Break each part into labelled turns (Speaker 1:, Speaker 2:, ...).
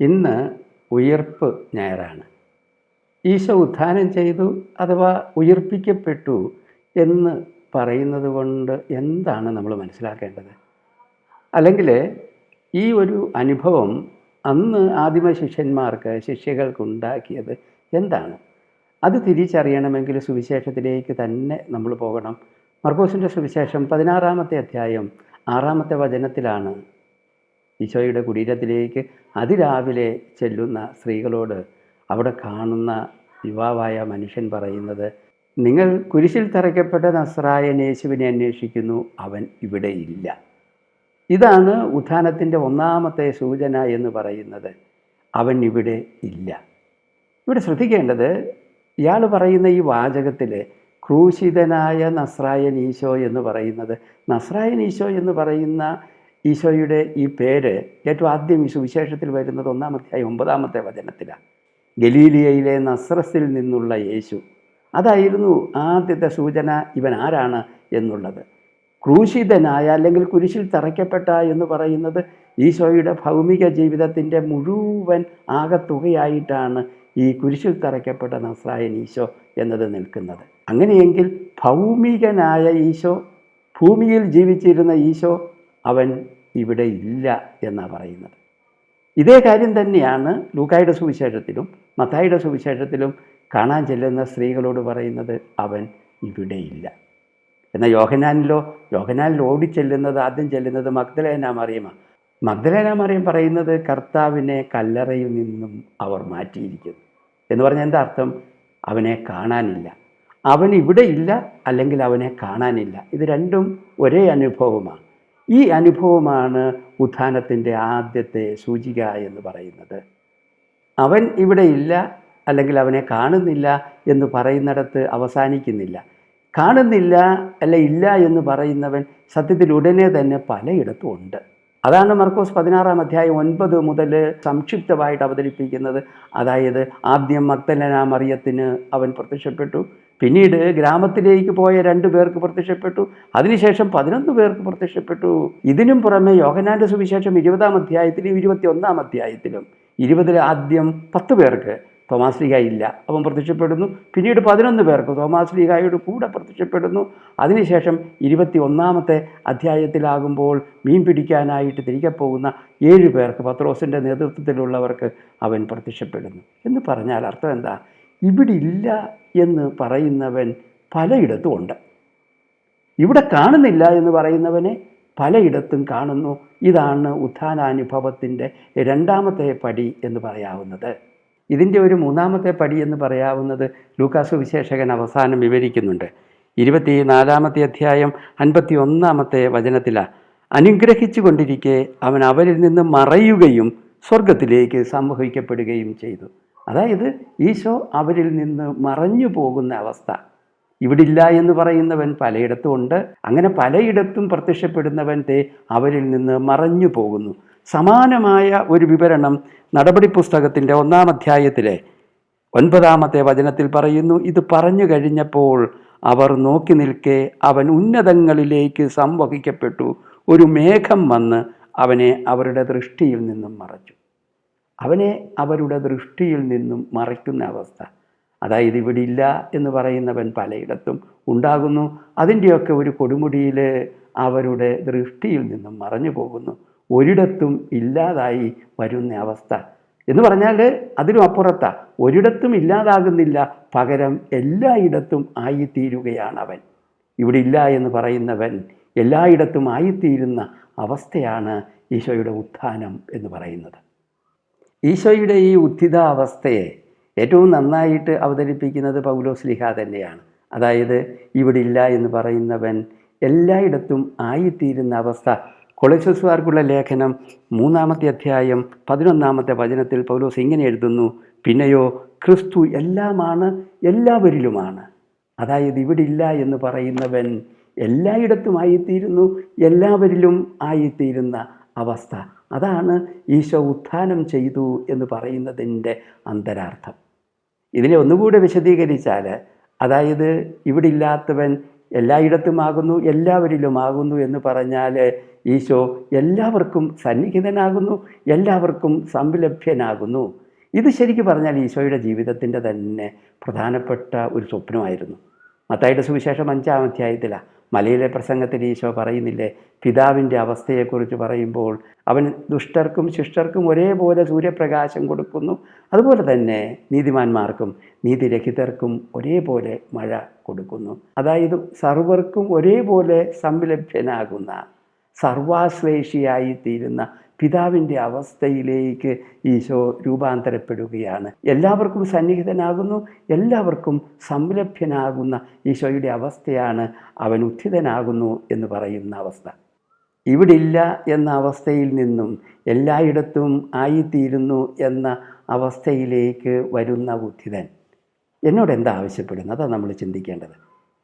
Speaker 1: ഇന്ന് ഉയർപ്പ് ഞായറാണ്. ഈശോ ഉത്ഥാനം ചെയ്തു അഥവാ ഉയർപ്പിക്കപ്പെട്ടു എന്ന് പറയുന്നത് കൊണ്ട് എന്താണ് നമ്മൾ മനസ്സിലാക്കേണ്ടത്? അല്ലെങ്കിൽ ഈ ഒരു അനുഭവം അന്ന് ആദിമ ശിഷ്യന്മാർക്ക് ശിഷ്യകൾക്കുണ്ടാക്കിയത് എന്താണ്? അത് തിരിച്ചറിയണമെങ്കിൽ സുവിശേഷത്തിലേക്ക് തന്നെ നമ്മൾ പോകണം. മർക്കോസിന്റെ സുവിശേഷം പതിനാറാമത്തെ അധ്യായം ആറാമത്തെ വചനത്തിലാണ് ഈശോയുടെ കുടീരത്തിലേക്ക് അതിരാവിലെ ചെല്ലുന്ന സ്ത്രീകളോട് അവിടെ കാണുന്ന യുവാവായ മനുഷ്യൻ പറയുന്നത് നിങ്ങൾ കുരിശിൽ തറയ്ക്കപ്പെട്ട നസ്രായൻ യേശുവിനെ അന്വേഷിക്കുന്നു അവൻ ഇവിടെ ഇല്ല. ഇതാണ് ഉത്ഥാനത്തിന്റെ ഒന്നാമത്തെ സൂചന എന്ന് പറയുന്നത് അവൻ ഇവിടെ ഇല്ല. ഇവിടെ ശ്രദ്ധിക്കേണ്ടത് ഇയാൾ പറയുന്ന ഈ വാചകത്തിൽ ക്രൂശിതനായ നസ്രായൻ ഈശോ എന്ന് പറയുന്നത് നസ്രായൻ ഈശോ എന്ന് പറയുന്ന ഈശോയുടെ ഈ പേര് ഏറ്റവും ആദ്യം ഈ സുവിശേഷത്തിൽ വരുന്നത് ഒന്നാമത്തെ ഒമ്പതാമത്തെ വചനത്തിലാണ്. ഗലീലിയയിലെ നസ്രസിൽ നിന്നുള്ള യേശു. അതായിരുന്നു ആദ്യത്തെ സൂചന ഇവൻ ആരാണ് എന്നുള്ളത്. ക്രൂശിതനായ അല്ലെങ്കിൽ കുരിശിൽ തറയ്ക്കപ്പെട്ട എന്ന് പറയുന്നത് ഈശോയുടെ ഭൗമിക ജീവിതത്തിന്റെ മുഴുവൻ ആകത്തുകയായിട്ടാണ് ഈ കുരിശിൽ തറയ്ക്കപ്പെട്ട നസ്രായൻ ഈശോ എന്നത് നിൽക്കുന്നത്. അങ്ങനെയെങ്കിൽ ഭൗമികനായ ഈശോ ഭൂമിയിൽ ജീവിച്ചിരുന്ന ഈശോ അവൻ ഇവിടെ ഇല്ല എന്നാണ് പറയുന്നത്. ഇതേ കാര്യം തന്നെയാണ് ലൂക്കായുടെ സുവിശേഷത്തിലും മത്തായിയുടെ സുവിശേഷത്തിലും കാണാൻ ചെല്ലുന്ന സ്ത്രീകളോട് പറയുന്നത് അവൻ ഇവിടെയില്ല എന്നാൽ യോഹനാനിലോ യോഹനാനിൽ ഓടിച്ചെല്ലുന്നത് ആദ്യം ചെല്ലുന്നത് മഗ്ദലേന മറിയമാണ് മഗ്ദലേന മറിയം പറയുന്നത് കർത്താവിനെ കല്ലറയിൽ നിന്നും അവർ മാറ്റിയിരിക്കുന്നു. എന്ന് പറഞ്ഞാൽ എന്താ അർത്ഥം? അവനെ കാണാനില്ല. അവൻ ഇവിടെ ഇല്ല അല്ലെങ്കിൽ അവനെ കാണാനില്ല. ഇത് രണ്ടും ഒരേ അനുഭവമാണ്. ഈ അനുഭവമാണ് ഉത്ഥാനത്തിന്റെ ആദ്യത്തെ സൂചിക എന്ന് പറയുന്നത്. അവൻ ഇവിടെ ഇല്ല അല്ലെങ്കിൽ അവനെ കാണുന്നില്ല എന്ന് പറയുന്നിടത്ത് അവസാനിക്കുന്നില്ല. കാണുന്നില്ല അല്ല ഇല്ല എന്ന് പറയുന്നവൻ സത്യത്തിൽ ഉടനെ തന്നെ പലയിടത്തും ഉണ്ട്. അതാണ് മർക്കോസ് പതിനാറാം അധ്യായം ഒൻപത് മുതൽ സംക്ഷിപ്തമായിട്ട് അവതരിപ്പിക്കുന്നത്. അതായത് ആദ്യം മക്തലന മറിയത്തിന് അവൻ പ്രത്യക്ഷപ്പെട്ടു. പിന്നീട് ഗ്രാമത്തിലേക്ക് പോയ രണ്ടു പേർക്ക് പ്രത്യക്ഷപ്പെട്ടു. അതിനുശേഷം പതിനൊന്ന് പേർക്ക് പ്രത്യക്ഷപ്പെട്ടു. ഇതിനും പുറമെ യോഗനാന്റെ സുവിശേഷം ഇരുപതാം അധ്യായത്തിലും ഇരുപത്തി ഒന്നാം അധ്യായത്തിലും ഇരുപതിൽ ആദ്യം പത്ത് പേർക്ക് തോമാസ് ഇല്ല. അവൻ പ്രത്യക്ഷപ്പെടുന്നു. പിന്നീട് പതിനൊന്ന് പേർക്ക് തോമാസ് കൂടെ പ്രത്യക്ഷപ്പെടുന്നു. അതിനുശേഷം ഇരുപത്തി ഒന്നാമത്തെ അധ്യായത്തിലാകുമ്പോൾ മീൻ പിടിക്കാനായിട്ട് തിരികെ പോകുന്ന ഏഴ് പേർക്ക് പത്രോസിന്റെ നേതൃത്വത്തിലുള്ളവർക്ക് അവൻ പ്രത്യക്ഷപ്പെടുന്നു. എന്ന് പറഞ്ഞാൽ അർത്ഥം എന്താ? ഇവിടെ ഇല്ല എന്ന് പറയുന്നവൻ പലയിടത്തും ഉണ്ട് ഇവിടെ കാണുന്നില്ല എന്ന് പറയുന്നവനെ പലയിടത്തും കാണുന്നു. ഇതാണ് ഉത്ഥാനാനുഭവത്തിന്റെ രണ്ടാമത്തെ പടി എന്ന് പറയാവുന്നത്. ഇതിന്റെ ഒരു മൂന്നാമത്തെ പടി എന്ന് പറയാവുന്നത് ലൂക്കാസ് വിശേഷകൻ അവസാനം വിവരിക്കുന്നുണ്ട്. ഇരുപത്തി നാലാമത്തെ അധ്യായം അൻപത്തി ഒന്നാമത്തെ വചനത്തിലാണ് അനുഗ്രഹിച്ചു കൊണ്ടിരിക്കെ അവൻ അവരിൽ നിന്ന് മറയുകയും സ്വർഗത്തിലേക്ക് സംവഹിക്കപ്പെടുകയും ചെയ്തു. അതായത് ഈശോ അവരിൽ നിന്ന് മറഞ്ഞു പോകുന്ന അവസ്ഥ. ഇവിടില്ല എന്ന് പറയുന്നവൻ പലയിടത്തും ഉണ്ട്. അങ്ങനെ പലയിടത്തും പ്രത്യക്ഷപ്പെടുന്നവൻ തേ അവരിൽ നിന്ന് മറഞ്ഞു പോകുന്നു. സമാനമായ ഒരു വിവരണം നടപടി പുസ്തകത്തിന്റെ ഒന്നാം അധ്യായത്തിലെ ഒൻപതാമത്തെ വചനത്തിൽ പറയുന്നു ഇത് പറഞ്ഞു കഴിഞ്ഞപ്പോൾ അവർ നോക്കി നിൽക്കെ അവൻ ഉന്നതങ്ങളിലേക്ക് സംവഹിക്കപ്പെട്ടു. ഒരു മേഘം വന്ന് അവനെ അവരുടെ ദൃഷ്ടിയിൽ നിന്നും മറച്ചു. അവനെ അവരുടെ ദൃഷ്ടിയിൽ നിന്നും മറയ്ക്കുന്ന അവസ്ഥ. അതായത് ഇവിടെ ഇല്ല എന്ന് പറയുന്നവൻ പലയിടത്തും ഉണ്ടാകുന്നു. അതിന്റെയൊക്കെ ഒരു കൊടുമുടിയിൽ അവരുടെ ദൃഷ്ടിയിൽ നിന്നും മറഞ്ഞു പോകുന്നു. ഒരിടത്തും ഇല്ലാതായി വരുന്ന അവസ്ഥ. എന്ന് പറഞ്ഞാൽ അതിനും അപ്പുറത്താ. ഒരിടത്തും ഇല്ലാതാകുന്നില്ല. പകരം എല്ലായിടത്തും ആയിത്തീരുകയാണ് അവൻ. ഇവിടെ ഇല്ല എന്ന് പറയുന്നവൻ എല്ലായിടത്തും ആയിത്തീരുന്ന അവസ്ഥയാണ് ഈശോയുടെ ഉത്ഥാനം എന്ന് പറയുന്നത്. ഈശോയുടെ ഈ ഉത്ഥിതാവസ്ഥയെ ഏറ്റവും നന്നായിട്ട് അവതരിപ്പിക്കുന്നത് പൗലോസ് ലിഹ തന്നെയാണ്. അതായത് ഇവിടെ ഇല്ല എന്ന് പറയുന്നവൻ എല്ലായിടത്തും ആയിത്തീരുന്ന അവസ്ഥ. കൊളസുകാർക്കുള്ള ലേഖനം മൂന്നാമത്തെ അധ്യായം പതിനൊന്നാമത്തെ വചനത്തിൽ പൗലോസ് ഇങ്ങനെ എഴുതുന്നു പിന്നെയോ ക്രിസ്തു എല്ലാമാണ് എല്ലാവരിലുമാണ്. അതായത് ഇവിടെ ഇല്ല എന്ന് പറയുന്നവൻ എല്ലായിടത്തും ആയിത്തീരുന്നു എല്ലാവരിലും ആയിത്തീരുന്ന അവസ്ഥ. അതാണ് ഈശോ ഉത്ഥാനം ചെയ്തു എന്ന് പറയുന്നതിന്റെ അന്തരാർത്ഥം. ഇതിനെ ഒന്നുകൂടെ വിശദീകരിച്ചാൽ അതായത് ഇവിടെ ഇല്ലാത്തവൻ എല്ലായിടത്തുമാകുന്നു എല്ലാവരിലുമാകുന്നു എന്ന് പറഞ്ഞാൽ ഈശോ എല്ലാവർക്കും സന്നിഹിതനാകുന്നു എല്ലാവർക്കും സംലഭ്യനാകുന്നു. ഇത് ശരിക്കും പറഞ്ഞാൽ ഈശോയുടെ ജീവിതത്തിന്റെ തന്നെ പ്രധാനപ്പെട്ട ഒരു സ്വപ്നമായിരുന്നു. മത്തായിയുടെ സുവിശേഷം അഞ്ചാം അധ്യായത്തിലാണ്. മലയിലെ പ്രസംഗത്തിൽ ഈശോ പറയുന്നില്ലേ പിതാവിന്റെ അവസ്ഥയെക്കുറിച്ച് പറയുമ്പോൾ അവൻ ദുഷ്ടർക്കും ശിഷ്ടർക്കും ഒരേപോലെ സൂര്യപ്രകാശം കൊടുക്കുന്നു. അതുപോലെ തന്നെ നീതിമാന്മാർക്കും നീതിരഹിതർക്കും ഒരേപോലെ മഴ കൊടുക്കുന്നു. അതായത് സർവർക്കും ഒരേപോലെ സംലഭ്യനാകുന്ന സർവാശ്ലേഷിയായി തീരുന്ന പിതാവിന്റെ അവസ്ഥയിലേക്ക് ഈശോ രൂപാന്തരപ്പെടുകയാണ്. എല്ലാവർക്കും സന്നിഹിതനാകുന്നു എല്ലാവർക്കും സംലഭ്യനാകുന്ന ഈശോയുടെ അവസ്ഥയാണ് അവൻ ഉത്ഥിതനാകുന്നു എന്ന് പറയുന്ന അവസ്ഥ. ഇവിടില്ല എന്ന അവസ്ഥയിൽ നിന്നും എല്ലായിടത്തും ആയിത്തീരുന്നു എന്ന അവസ്ഥയിലേക്ക് വരുന്ന ബുദ്ധിതൻ എന്നോട് എന്താ ആവശ്യപ്പെടുന്നത്? അതാണ് നമ്മൾ ചിന്തിക്കേണ്ടത്.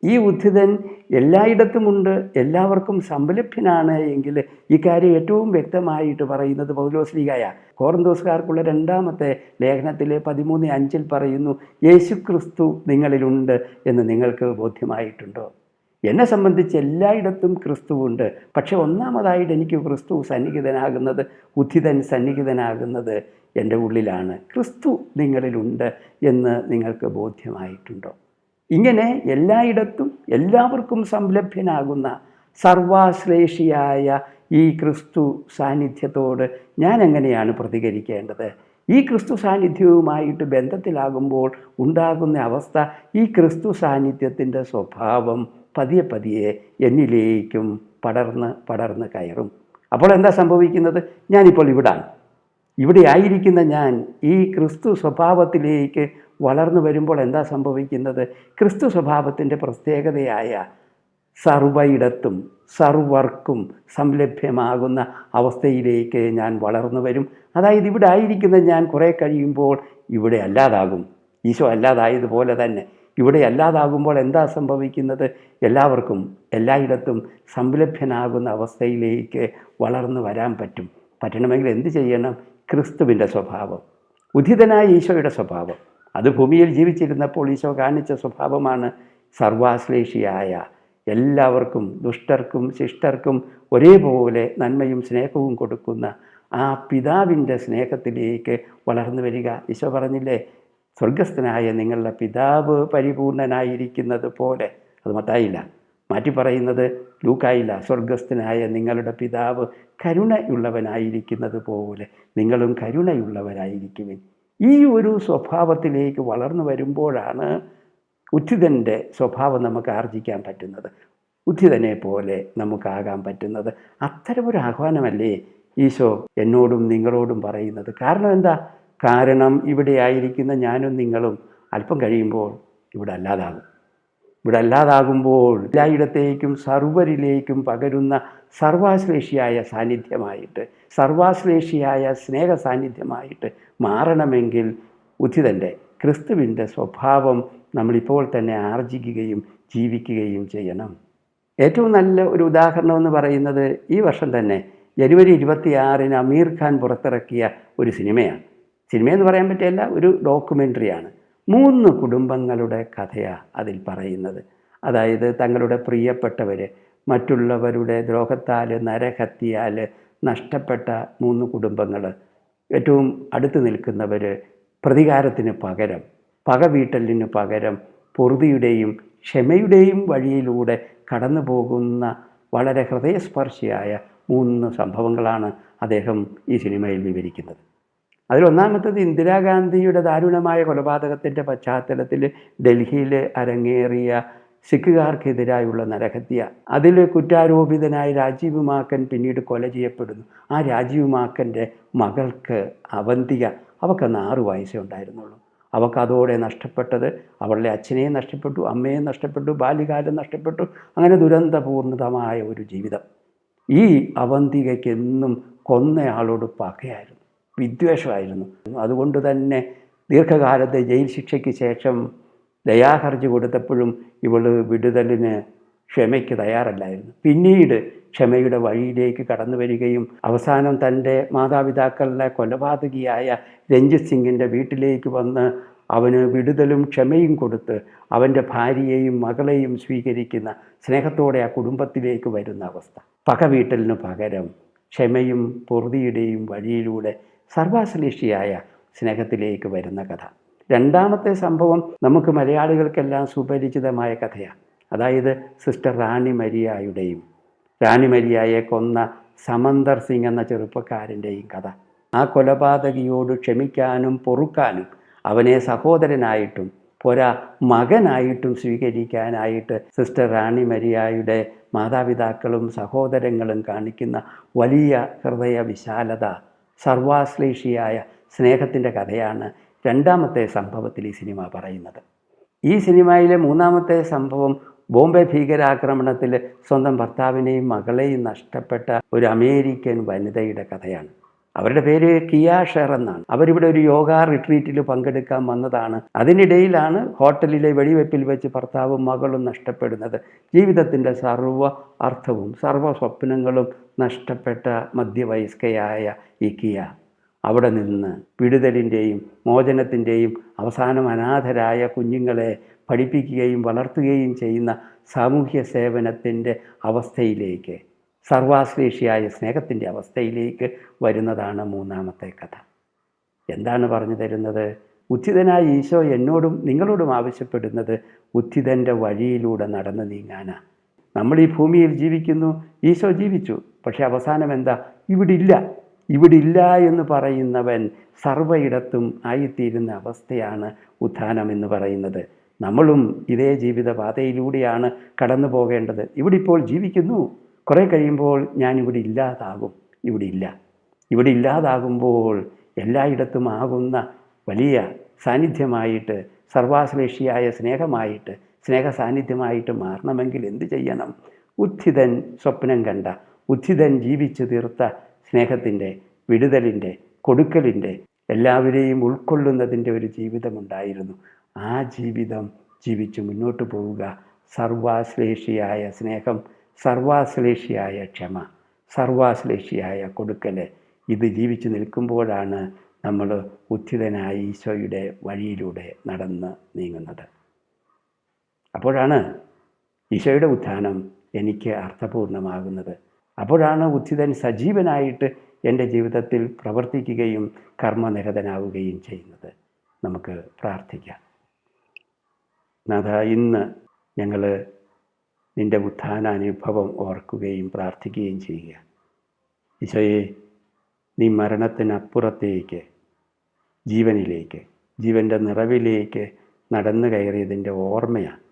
Speaker 1: ഈ ഉദ്ധിതൻ എല്ലായിടത്തുമുണ്ട് എല്ലാവർക്കും സംലഭ്യനാണ് എങ്കിൽ ഈ കാര്യം ഏറ്റവും വ്യക്തമായിട്ട് പറയുന്നത് പൗലോസ്ലികായ കോറന്തോസുകാർക്കുള്ള രണ്ടാമത്തെ ലേഖനത്തിലെ പതിമൂന്ന് അഞ്ചിൽ പറയുന്നു യേശുക്രിസ്തു നിങ്ങളിലുണ്ട് എന്ന് നിങ്ങൾക്ക് ബോധ്യമായിട്ടുണ്ടോ? എന്നെ സംബന്ധിച്ച് എല്ലായിടത്തും ക്രിസ്തുവുണ്ട്. പക്ഷെ ഒന്നാമതായിട്ട് എനിക്ക് ക്രിസ്തു സന്നിഹിതനാകുന്നത് ഉദ്ധിതൻ സന്നിഹിതനാകുന്നത് എന്റെ ഉള്ളിലാണ്. ക്രിസ്തു നിങ്ങളിലുണ്ട് എന്ന് നിങ്ങൾക്ക് ബോധ്യമായിട്ടുണ്ടോ? ഇങ്ങനെ എല്ലായിടത്തും എല്ലാവർക്കും സംലഭ്യനാകുന്ന സർവാശ്ലേഷിയായ ഈ ക്രിസ്തു സാന്നിധ്യത്തോട് ഞാൻ എങ്ങനെയാണ് പ്രതികരിക്കേണ്ടത്? ഈ ക്രിസ്തു സാന്നിധ്യവുമായിട്ട് ബന്ധത്തിലാകുമ്പോൾ ഉണ്ടാകുന്ന അവസ്ഥ ഈ ക്രിസ്തു സാന്നിധ്യത്തിന്റെ സ്വഭാവം പതിയെ പതിയെ എന്നിലേക്കും പടർന്ന് പടർന്ന് കയറും. അപ്പോൾ എന്താ സംഭവിക്കുന്നത്? ഞാനിപ്പോൾ ഇവിടാണ്. ഇവിടെ ആയിരിക്കുന്ന ഞാൻ ഈ ക്രിസ്തു സ്വഭാവത്തിലേക്ക് വളർന്നു വരുമ്പോൾ എന്താ സംഭവിക്കുന്നത്? ക്രിസ്തു സ്വഭാവത്തിന്റെ പ്രത്യേകതയായ സർവയിടത്തും സർവർക്കും സംലഭ്യമാകുന്ന അവസ്ഥയിലേക്ക് ഞാൻ വളർന്നു വരും. അതായത് ഇവിടെ ആയിരിക്കുന്ന ഞാൻ കുറേ കഴിയുമ്പോൾ ഇവിടെ അല്ലാതാകും. ഈശോ അല്ലാതായതുപോലെ തന്നെ. ഇവിടെ അല്ലാതാകുമ്പോൾ എന്താ സംഭവിക്കുന്നത്? എല്ലാവർക്കും എല്ലായിടത്തും സംലഭ്യനാകുന്ന അവസ്ഥയിലേക്ക് വളർന്നു വരാൻ പറ്റും. പറ്റണമെങ്കിൽ എന്ത് ചെയ്യണം? ക്രിസ്തുവിന്റെ സ്വഭാവം. ഉദിതനായ ഈശോയുടെ സ്വഭാവം. അത് ഭൂമിയിൽ ജീവിച്ചിരുന്നപ്പോൾ ഈശോ കാണിച്ച സ്വഭാവമാണ് സർവാശ്ലേഷിയായ എല്ലാവർക്കും ദുഷ്ടർക്കും ശിഷ്ടർക്കും ഒരേപോലെ നന്മയും സ്നേഹവും കൊടുക്കുന്ന ആ പിതാവിന്റെ സ്നേഹത്തിലേക്ക് വളർന്നു വരിക. ഈശോ പറഞ്ഞില്ലേ സ്വർഗസ്ഥനായ നിങ്ങളുടെ പിതാവ് പരിപൂർണനായിരിക്കുന്നത് പോലെ. അത് മത്തായില്ല. മാറ്റി പറയുന്നത് ലൂക്കായില്ല. സ്വർഗസ്ഥനായ നിങ്ങളുടെ പിതാവ് കരുണയുള്ളവനായിരിക്കുന്നത് പോലെ നിങ്ങളും കരുണയുള്ളവരായിരിക്കുവിൻ. ഈ ഒരു സ്വഭാവത്തിലേക്ക് വളർന്നു വരുമ്പോഴാണ് ഉദ്ധിതന്റെ സ്വഭാവം നമുക്ക് ആർജിക്കാൻ പറ്റുന്നത്. ഉദ്ധിതനെ പോലെ നമുക്കാകാൻ പറ്റുന്നത്. അത്തരമൊരു ആഹ്വാനമല്ലേ ഈശോ എന്നോടും നിങ്ങളോടും പറയുന്നത്. കാരണം എന്താ? കാരണം ഇവിടെ ആയിരിക്കുന്ന ഞാനും നിങ്ങളും അല്പം കഴിയുമ്പോൾ ഇവിടെ അല്ലാതാകും. ഇവിടെ അല്ലാതാകുമ്പോൾ എല്ലായിടത്തേക്കും സർവരിലേക്കും പകരുന്ന സർവാശ്ലേഷിയായ സാന്നിധ്യമായിട്ട് സർവാശ്ലേഷിയായ സ്നേഹ സാന്നിധ്യമായിട്ട് മാറണമെങ്കിൽ ഉചിതന്റെ ക്രിസ്തുവിന്റെ സ്വഭാവം നമ്മളിപ്പോൾ തന്നെ ആർജിക്കുകയും ജീവിക്കുകയും ചെയ്യണം. ഏറ്റവും നല്ല ഒരു ഉദാഹരണം എന്ന് പറയുന്നത് ഈ വർഷം തന്നെ ജനുവരി ഇരുപത്തിയാറിന് അമീർ ഖാൻ പുറത്തിറക്കിയ ഒരു സിനിമയാണ്. സിനിമയെന്ന് പറയാൻ പറ്റില്ല ഒരു ഡോക്യുമെന്ററിയാണ്. മൂന്ന് കുടുംബങ്ങളുടെ കഥയാണ് അതിൽ പറയുന്നത്. അതായത് തങ്ങളുടെ പ്രിയപ്പെട്ടവർ മറ്റുള്ളവരുടെ ദ്രോഹത്താൽ നരഹത്യാൽ നഷ്ടപ്പെട്ട മൂന്ന് കുടുംബങ്ങൾ ഏറ്റവും അടുത്ത് നിൽക്കുന്നവർ പ്രതികാരത്തിന് പകരം പക വീട്ടലിന് പകരം പൊറുതിയുടെയും ക്ഷമയുടെയും വഴിയിലൂടെ കടന്നു പോകുന്ന വളരെ ഹൃദയസ്പർശിയായ മൂന്ന് സംഭവങ്ങളാണ് അദ്ദേഹം ഈ സിനിമയിൽ വിവരിക്കുന്നത്. അതിലൊന്നാമത്തത് ഇന്ദിരാഗാന്ധിയുടെ ദാരുണമായ കൊലപാതകത്തിന്റെ പശ്ചാത്തലത്തിൽ ഡൽഹിയിൽ അരങ്ങേറിയ സിഖുകാർക്കെതിരായുള്ള നരഹത്യ അതിൽ കുറ്റാരോപിതനായ രാജീവ് മാക്കൻ പിന്നീട് കൊല ചെയ്യപ്പെടുന്നു. ആ രാജീവ് മാക്കന്റെ മകൾക്ക് അവന്തിക അവക്കന്ന് ആറു വയസ്സേ ഉണ്ടായിരുന്നുള്ളൂ. അവൾക്ക് അതോടെ നഷ്ടപ്പെട്ടത് അവളുടെ അച്ഛനെയും നഷ്ടപ്പെട്ടു അമ്മയെ നഷ്ടപ്പെട്ടു ബാല്യകാലം നഷ്ടപ്പെട്ടു അങ്ങനെ ദുരന്തപൂർണിതമായ ഒരു ജീവിതം. ഈ അവന്തികയ്ക്ക് എന്നും കൊന്നയാളോട് പകയായിരുന്നു. വിദ്വേഷമായിരുന്നു. അതുകൊണ്ട് തന്നെ ദീർഘകാലത്തെ ജയിൽ ശിക്ഷയ്ക്ക് ശേഷം ദയാഹർജി കൊടുത്തപ്പോഴും ഇവൾ വിടുതലിന് ക്ഷമയ്ക്ക് തയ്യാറല്ലായിരുന്നു. പിന്നീട് ക്ഷമയുടെ വഴിയിലേക്ക് കടന്നു വരികയും അവസാനം തന്റെ മാതാപിതാക്കളുടെ കൊലപാതകിയായ രഞ്ജിത് സിംഗിന്റെ വീട്ടിലേക്ക് വന്ന് അവന് വിടുതലും ക്ഷമയും കൊടുത്ത് അവന്റെ ഭാര്യയെയും മകളെയും സ്വീകരിക്കുന്ന സ്നേഹത്തോടെ ആ കുടുംബത്തിലേക്ക് വരുന്ന അവസ്ഥ. പക വീട്ടലിന് പകരം ക്ഷമയും പൊറുതിയുടെയും വഴിയിലൂടെ സർവാശ്ലേഷിയായ സ്നേഹത്തിലേക്ക് വരുന്ന കഥ. രണ്ടാമത്തെ സംഭവം നമുക്ക് മലയാളികൾക്കെല്ലാം സുപരിചിതമായ കഥയാണ്. അതായത് സിസ്റ്റർ റാണി മരിയായുടെയും റാണി മരിയായെ കൊന്ന സമന്തർ സിംഗ് എന്ന ചെറുപ്പക്കാരന്റെയും കഥ. ആ കൊലപാതകിയോട് ക്ഷമിക്കാനും പൊറുക്കാനും അവനെ സഹോദരനായിട്ടും പോരാ മകനായിട്ടും സ്വീകരിക്കാനായിട്ട് സിസ്റ്റർ റാണി മരിയായുടെ മാതാപിതാക്കളും സഹോദരങ്ങളും കാണിക്കുന്ന വലിയ ഹൃദയ വിശാലത സർവാശ്ലേഷിയായ സ്നേഹത്തിന്റെ കഥയാണ് രണ്ടാമത്തെ സംഭവത്തിൽ ഈ സിനിമ പറയുന്നത്. ഈ സിനിമയിലെ മൂന്നാമത്തെ സംഭവം ബോംബെ ഭീകരാക്രമണത്തിൽ സ്വന്തം ഭർത്താവിനെയും മകളെയും നഷ്ടപ്പെട്ട ഒരു അമേരിക്കൻ വനിതയുടെ കഥയാണ്. അവരുടെ പേര് കിയ ഷെർ എന്നാണ്. അവരിവിടെ ഒരു യോഗ റിട്രീറ്റിൽ പങ്കെടുക്കാൻ വന്നതാണ്. അതിനിടയിലാണ് ഹോട്ടലിലെ വെടിവെപ്പിൽ വെച്ച് ഭർത്താവും മകളും നഷ്ടപ്പെടുന്നത്. ജീവിതത്തിന്റെ സർവ അർത്ഥവും സർവ സ്വപ്നങ്ങളും നഷ്ടപ്പെട്ട മധ്യവയസ്കയായ ഈ കിയ. അവിടെ നിന്ന് വിടുതലിന്റെയും മോചനത്തിന്റെയും അവസാനം അനാഥരായ കുഞ്ഞുങ്ങളെ പഠിപ്പിക്കുകയും വളർത്തുകയും ചെയ്യുന്ന സാമൂഹ്യ സേവനത്തിന്റെ അവസ്ഥയിലേക്ക് സർവാശ്ലേഷിയായ സ്നേഹത്തിന്റെ അവസ്ഥയിലേക്ക് വരുന്നതാണ് മൂന്നാമത്തെ കഥ. എന്താണ് പറഞ്ഞു തരുന്നത്? ഉച്ചിതനായ ഈശോ എന്നോടും നിങ്ങളോടും ആവശ്യപ്പെടുന്നത് ഉച്ചിതന്റെ വഴിയിലൂടെ നടന്നു നീങ്ങാനാണ് നമ്മൾ ഈ ഭൂമിയിൽ ജീവിക്കുന്നു ഈശോ ജീവിച്ചു പക്ഷേ അവസാനം എന്താ? ഇവിടില്ല ഇവിടില്ല എന്ന് പറയുന്നവൻ സർവയിടത്തും ആയിത്തീരുന്ന അവസ്ഥയാണ് ഉത്ഥാനം എന്ന് പറയുന്നത്. നമ്മളും ഇതേ ജീവിതപാതയിലൂടെയാണ് കടന്നു പോകേണ്ടത് ഇവിടിപ്പോൾ ജീവിക്കുന്നു. കുറേ കഴിയുമ്പോൾ ഞാൻ ഇവിടെ ഇല്ലാതാകും. ഇവിടെ ഇല്ല. ഇവിടെ ഇല്ലാതാകുമ്പോൾ എല്ലായിടത്തും ആകുന്ന വലിയ സാന്നിധ്യമായിട്ട് സർവാശ്ലേഷിയായ സ്നേഹമായിട്ട് സ്നേഹ സാന്നിധ്യമായിട്ട് മാറണമെങ്കിൽ എന്ത് ചെയ്യണം? ഉത്ഥിതൻ സ്വപ്നം കണ്ട ഉത്ഥിതൻ ജീവിച്ചു തീർത്ത സ്നേഹത്തിന്റെ വിടുതലിന്റെ കൊടുക്കലിന്റെ എല്ലാവരെയും ഉൾക്കൊള്ളുന്നതിന്റെ ഒരു ജീവിതമുണ്ടായിരുന്നു. ആ ജീവിതം ജീവിച്ച് മുന്നോട്ട് പോവുക. സർവാശ്ലേഷിയായ സ്നേഹം സർവാശ്ലേഷിയായ ക്ഷമ സർവാശ്ലേഷിയായ കൊടുക്കൽ ഇത് ജീവിച്ചു നിൽക്കുമ്പോഴാണ് നമ്മൾ ഉത്ഥിതനായി ഈശോയുടെ വഴിയിലൂടെ നടന്ന് നീങ്ങുന്നത്. അപ്പോഴാണ് ഈശോയുടെ ഉത്ഥാനം എനിക്ക് അർത്ഥപൂർണമാകുന്നത്. അപ്പോഴാണ് ഉത്ഥിതൻ സജീവനായിട്ട് എന്റെ ജീവിതത്തിൽ പ്രവർത്തിക്കുകയും കർമ്മനിരതനാവുകയും ചെയ്യുന്നത്. നമുക്ക് പ്രാർത്ഥിക്കാം. നാഥ ഇന്ന് ഞങ്ങൾ നിന്റെ ഉത്ഥാന അനുഭവം ഓർക്കുകയും പ്രാർത്ഥിക്കുകയും ചെയ്യുക. ഈശോയെ നീ മരണത്തിനപ്പുറത്തേക്ക് ജീവനിലേക്ക് ജീവന്റെ നിറവിലേക്ക് നടന്നു കയറിയതിന്റെ ഓർമ്മയാണ്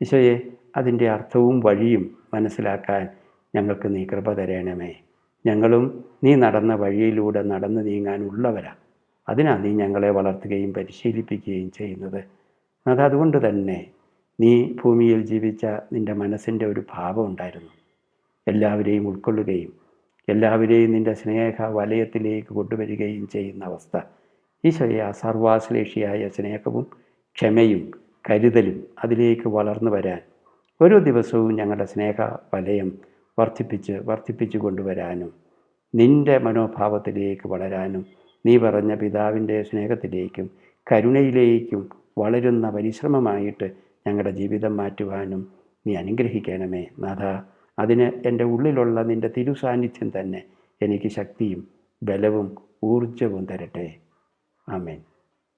Speaker 1: ഈശോയെ അതിന്റെ അർത്ഥവും വഴിയും മനസ്സിലാക്കാൻ ഞങ്ങൾക്ക് നീ കൃപ തരണമേ. ഞങ്ങളും നീ നടന്ന വഴിയിലൂടെ നടന്നു നീങ്ങാനുള്ളവരാണ് അതിനാണ് നീ ഞങ്ങളെ വളർത്തുകയും പരിശീലിപ്പിക്കുകയും ചെയ്യുന്നത്. അത് അതുകൊണ്ട് തന്നെ നീ ഭൂമിയിൽ ജീവിച്ച നിന്റെ മനസ്സിന്റെ ഒരു ഭാവം ഉണ്ടായിരുന്നു. എല്ലാവരെയും ഉൾക്കൊള്ളുകയും എല്ലാവരെയും നിന്റെ സ്നേഹ വലയത്തിലേക്ക് കൊണ്ടുവരികയും ചെയ്യുന്ന അവസ്ഥ. ഈശോയെ ആ സർവാശ്ലേഷിയായ സ്നേഹവും ക്ഷമയും കരുതലും അതിലേക്ക് വളർന്നു വരാൻ ഓരോ ദിവസവും ഞങ്ങളുടെ സ്നേഹ വലയം വർദ്ധിപ്പിച്ച് വർദ്ധിപ്പിച്ചു കൊണ്ടുവരാനും നിന്റെ മനോഭാവത്തിലേക്ക് വളരാനും നീ പറഞ്ഞ പിതാവിന്റെ സ്നേഹത്തിലേക്കും കരുണയിലേക്കും വളരുന്ന പരിശ്രമമായിട്ട് ഞങ്ങളുടെ ജീവിതം മാറ്റുവാനും നീ അനുഗ്രഹിക്കണമേ നാഥ അതിന് എന്റെ ഉള്ളിലുള്ള നിന്റെ തിരുസാന്നിധ്യം തന്നെ എനിക്ക് ശക്തിയും ബലവും ഊർജവും തരട്ടെ. ആമേൻ.